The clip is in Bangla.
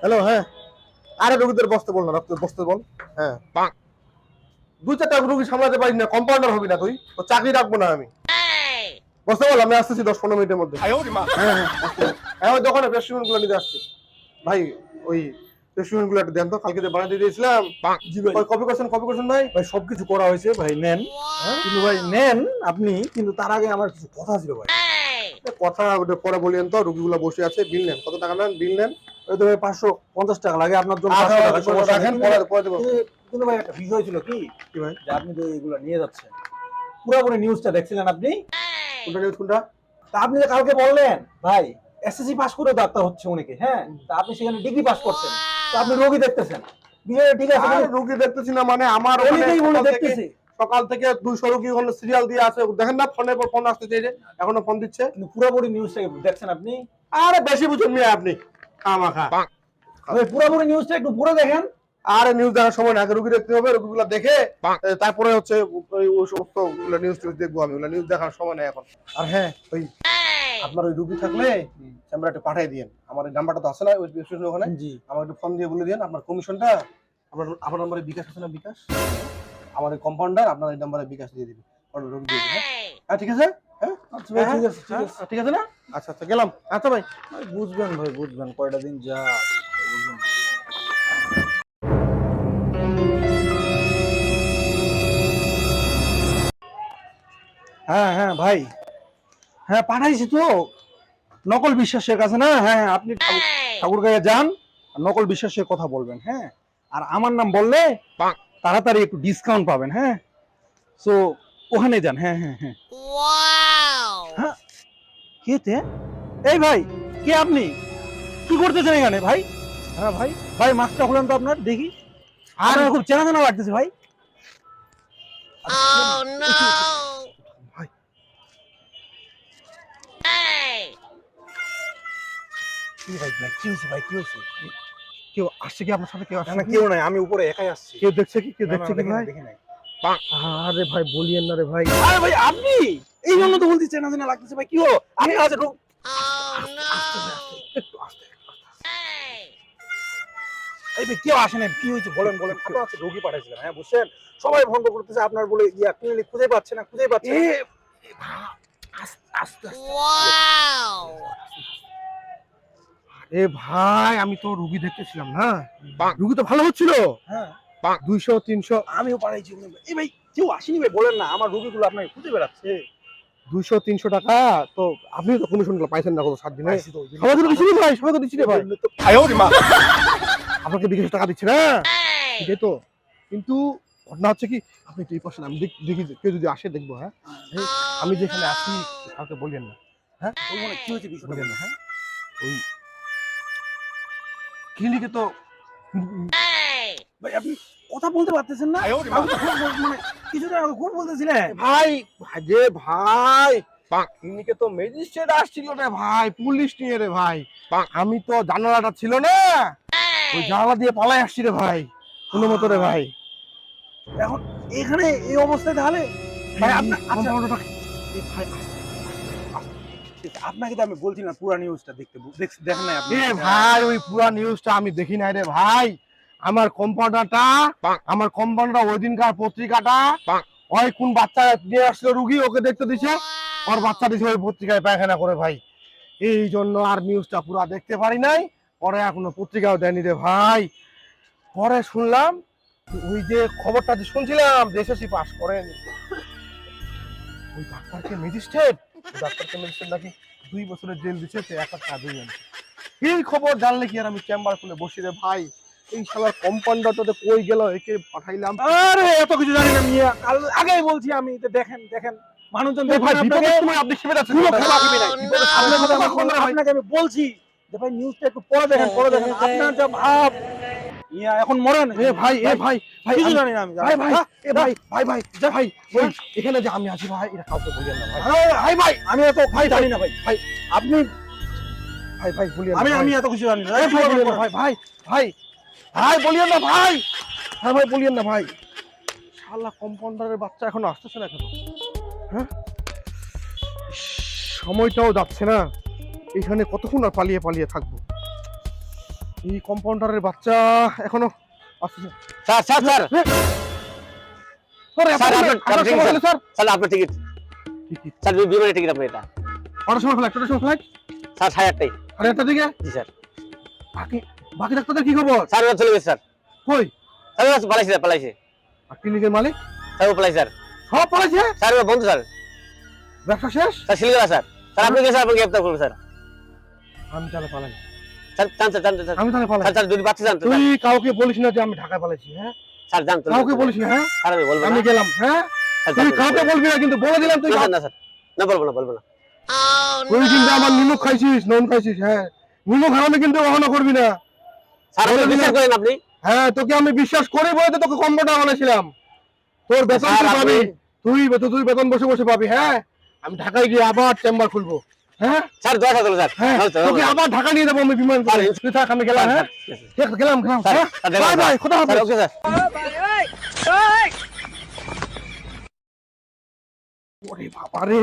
হ্যালো হ্যাঁ। আরে রোগীদের বসতে বল না রক্ত বসতে বল। হ্যাঁ। দুই চারটা রোগী সামলাতে পারি না কম্পাউন্ডার হবি না তুই। তো চাকরি রাখব না আমি। বসতে বল আমি আসতেছি দশ পনেরো মিনিটের মধ্যে। হ্যাঁ হ্যাঁ হ্যাঁ ওই দোকানে প্রেসক্রিপশনগুলো নিতে আসছি। ভাই ওই প্রেসক্রিপশনগুলো একটু দেন তো কালকে যে বানিয়ে দিয়েছিলাম। কপি করছেন কপি করছেন ভাই? ভাই সবকিছু করা হয়েছে ভাই নেন। কিন্তু ভাই নেন আপনি কিন্তু তার আগে আমার কিছু কথা ছিল ভাই। কথা পরে বলিয়েন তো রোগীগুলো বসে আছে বিল নেন। কত টাকা নেন? বিল নেন। পাঁচশো পঞ্চাশ টাকা লাগে আপনার জন্য আচ্ছা, 500 টাকা। আচ্ছা, কিন্তু- ভাই একটা বিষয় ছিল কি? ভাই? যে আপনি যে এগুলো নিয়ে যাচ্ছেন পুরোপুরি নিউজটা দেখছিলেন আপনি? কোনটা নিউজ কোনটা? তা আপনি যে কালকে বললেন ভাই এসএসসি পাস করে ডাক্তার হচ্ছে অনেকে হ্যাঁ? তা আপনি সেখানে ডিগ্রি পাস করছেন। তো আপনি রোগী দেখতেছেন। ঠিক আছে রোগী দেখতেছি না মানে আমার দেখতেছে। সকাল থেকে দুইশো রোগী ওখানে সিরিয়াল দিয়ে আছে। দেখেন না ফোনের পর ফোন আসতে যে এখনও ফোন দিচ্ছে। পুরোপুরি নিউজটা দেখছেন আপনি? আরে বেশি বুঝুন মিয়া আপনি। খামাখা। ভাই পুরোপুরি নিউজটা একটু পুরো দেখেন। আরে নিউজ দেখার সময় না আগে দেখতে হবে রোগীগুলো দেখে তারপরে হচ্ছে ওই ওই সমস্ত নিউজ টিউজ দেখব আমি। ওগুলো নিউজ দেখার সময় নেই এখন। আর হ্যাঁ ওই আপনার ওই রুগী থাকলে চেম্বারে একটু পাঠিয়ে দিন আমার নাম্বারটা তো আছে না ওই ওখানে। জি। আমার একটু ফোন দিয়ে বলে দিন আপনার কমিশনটা আপনার আপনার নাম্বারে বিকাশ আছে না বিকাশ? আমার এই কম্পাউন্ডার আপনার এই নাম্বারে বিকাশ দিয়ে দিবে। ওর দিয়ে দিবে। হ্যাঁ ঠিক আছে? হ্যাঁ? আচ্ছা ঠিক হ্যাঁ, আছে। ঠিক আছে না? আচ্ছা আচ্ছা গেলাম। আচ্ছা ভাই বুঝবেন ভাই বুঝবেন কয়টা দিন যা হ্যাঁ হ্যাঁ ভাই। হ্যাঁ পাঠাইছি তো। নকল বিশ্বাসের কাছে না? হ্যাঁ হ্যাঁ, আপনি ঠাকুর- গায়ে যান নকল বিশ্বাসের কথা বলবেন হ্যাঁ। আর আমার নাম বললে তাড়াতাড়ি একটু ডিসকাউন্ট পাবেন হ্যাঁ। সো ওখানে যান হ্যাঁ হ্যাঁ হ্যাঁ। কে তে? এই ভাই কে আপনি? কি করতেছেন এখানে ভাই? হ্যাঁ ভাই। ভাই মাস্কটা খুলেন তো আপনার দেখি। আর খুব চেনা চেনা লাগতেছে ভাই। Oh কেউ আসছে কি আপনার সাথে? কেউ আসছে কেউ নাই আমি উপরে একাই আসছি। কেউ দেখছে কি? কেউ দেখছে কি দেখি ভাই? আরে ভাই বলিয়েন না রে ভাই। আরে ভাই আপনি? এই জন্য তো বলছি চেনা চেনা লাগতেছে ভাই কি হো আপনি আছে Oh! এই ভাই কেউ আসে না কি হয়েছে? বলেন বলেন আপনার কাছে রোগী পাঠাইছিলেন হ্যাঁ বুঝছেন? সবাই বন্ধ করতেছে আপনার বলে ইয়া ক্লিনিক খুঁজে পাচ্ছে না খুঁজে পাচ্ছে এ না। আস্তে আস্তে আস্তে। Wow! এ ভাই আমি তো রুগী দেখতেছিলাম না। রুগী তো ভালো হচ্ছিল? হ্যাঁ। দুইশো তিনশো। আমিও পাঠাইছি এই ভাই কেউ আসেনি ভাই বলেন না আমার রোগীগুলো আপনাকে খুঁজে বেড়াচ্ছে। দুইশো তিনশো টাকা তো আপনি তো কমিশন পাইছেন না কত সাত দিনে। তো, সবাই তো দিচ্ছি ভাই সবাই তো দিচ্ছি ভাই তো- আপনাকে বিকাশ টাকা দিচ্ছে না! এটাই তো। কিন্তু ঘটনা হচ্ছে কি আপনি এই পাশে আমি দেখি যে কেউ যদি আসে দেখব হ্যাঁ? আমি যেখানে আছি কাউকে বললেন না। মনে কি হয়েছে বললেন না হ্যাঁ? ওই ক্লিনিকে তো Hey! ভাই আপনি কথা বলতে পারতেছেন না। মানে কিছুটা খুব বলতেছিলেন ভাই ভাই যে ভাই ক্লিনিকে তো ম্যাজিস্ট্রেট আসছিল রে ভাই পুলিশ নিয়ে রে ভাই। আমি তো জানালাটা ছিল না। ওই জানালা দিয়ে পালাই আসছি রে ভাই কোনো মতো রে ভাই। এখন এখানে এই অবস্থায় তাহলে? ভাই আপনি- আচ্ছা। ভাই। আপনাকে তো আমি বলছি না পুরো নিউজটা দেখতে দেখ- দেখেন আপনি। এ ভাই ওই পুরা নিউজটা আমি দেখি নাই রে ভাই। আমার কম্পাউন্ডারটা আমার কম্পাউন্ডার ওই দিনকার পত্রিকাটা ওই কোন বাচ্চা নিয়ে আসলো রুগী ওকে দেখতে দিছে। ওর বাচ্চা দিছে ওই পত্রিকায় পায়খানা করে ভাই। এই জন্য আর নিউজটা পুরা দেখতে পারি নাই। পরে এখনও পত্রিকাও দেয়নি রে ভাই। পরে শুনলাম ওই যে খবরটা যে শুনছিলাম দেশসি পাস করেন। ওই ডাক্তারকে ম্যাজিস্ট্রেট ডাক্তারকে ম্যাজিস্ট্রেট নাকি দুই বছরের জেল দিচ্ছে তো এক টাকা দুই এই খবর জানলে কি আর আমি চেম্বার খুলে বসি রে ভাই? এই শালার কম্পাউন্ডারটাতে কই গেল? একে পাঠাইলাম। আরে এত কিছু জানি না মিয়া। কাল আগেই বলছি আমি যে দেখেন দেখেন। মানুষজন বিপদের সময় আপনি যাচ্ছেন কোনো আপনাকে আমি বলছি যে ভাই নিউজটা একটু দেখেন দেখেন। আপনার যা ভাব। মিয়া এখন মরেন। এ ভাই এ ভাই ভাই কিছু আমি- জানি না আমি ভাই ভাই? এ ভাই ভাই ভাই যা। ভাই ওই এখানে যে আমি আছি ভাই এটা কাউকে বলিয়েন না ভাই। ভাই ভাই আমি এত ভাই জানি না ভাই। ভাই আপনি ভাই ভাই বলিয়েন আমি আমি এত কিছু জানি না। ভাই ভাই ভাই ভাই বলিয়েন না ভাই। হ্যাঁ ভাই বলিয়েন না ভাই। শালা কম্পাউন্ডারের বাচ্চা এখনও আসতেছে না কেন হ্যাঁ? সময়টাও যাচ্ছে না। এখানে কতক্ষণ আর পালিয়ে পালিয়ে থাকব? এই কম্পাউন্ডারের বাচ্চা এখনও আসছে sir sir sir. Sir sir, আপনার- টিকিট টিকিট। স্যার বিমানের টিকিট আপনার এটা। কটার সময় ফ্লাইট কটার সময় ফ্লাইট স্যার সাড়ে আটটাই সাড়ে আটটার দিকে? জি স্যার। বাকি বাকি ডাক্তারদের কি খবর? স্যার ওরা চলে গেছে স্যার। কই? স্যার ওরা পালাইছে স্যার পালাইছে। আর ক্লিনিকের মালিক? স্যার ও পালাইছে স্যার। সব পড়েছে স্যার ওরা বন্ধু স্যার। ব্যবসা শেষ? Sir শিলগড়া sir. স্যার আপনি গেছে আপনি গ্রেপ্তার করবেন স্যার। আমি তাহলে পালাই স্যার চান স্যার চান স্যার। আমি তাহলে পালাই স্যার স্যার যদি বাচ্চা তো তুই কাউকে বলিস না যে আমি ঢাকায় পালাইছি হ্যাঁ? স্যার জান কাউকে বলিস না হ্যাঁ? স্যার আমি বলব আমি গেলাম হ্যাঁ? তুই কাউকে বলবি না কিন্তু বলে দিলাম তুই না স্যার না স্যার। বলব না বলব না। তুই কিন্তু আমার! নিমক খাইছিস নুন খাইছিস হ্যাঁ? নিমক হারামে কিন্তু কখনো করবি না। স্যার বিশ্বাস করেন আপনি। হ্যাঁ তোকে আমি বিশ্বাস করে বলে তো তোকে কম্পোটা বানাইছিলাম। তোর বেতন তুই পাবি। তুই তুই বেতন বসে বসে পাবি হ্যাঁ? আমি ঢাকায় গিয়ে আবার চেম্বার খুলবো। স্যার দশ হাজার স্যার। স্যার, স্যার, তোকে আবার ঢাকা নিয়ে যাব আমি বিমান করে। তুই থাক আমি গেলাম হ্যাঁ? গেলাম গেলাম হ্যাঁ? স্যার, দেখলাম, বাই বাই খোদা হাফেজ। Okay sir. ওরে বাবা রে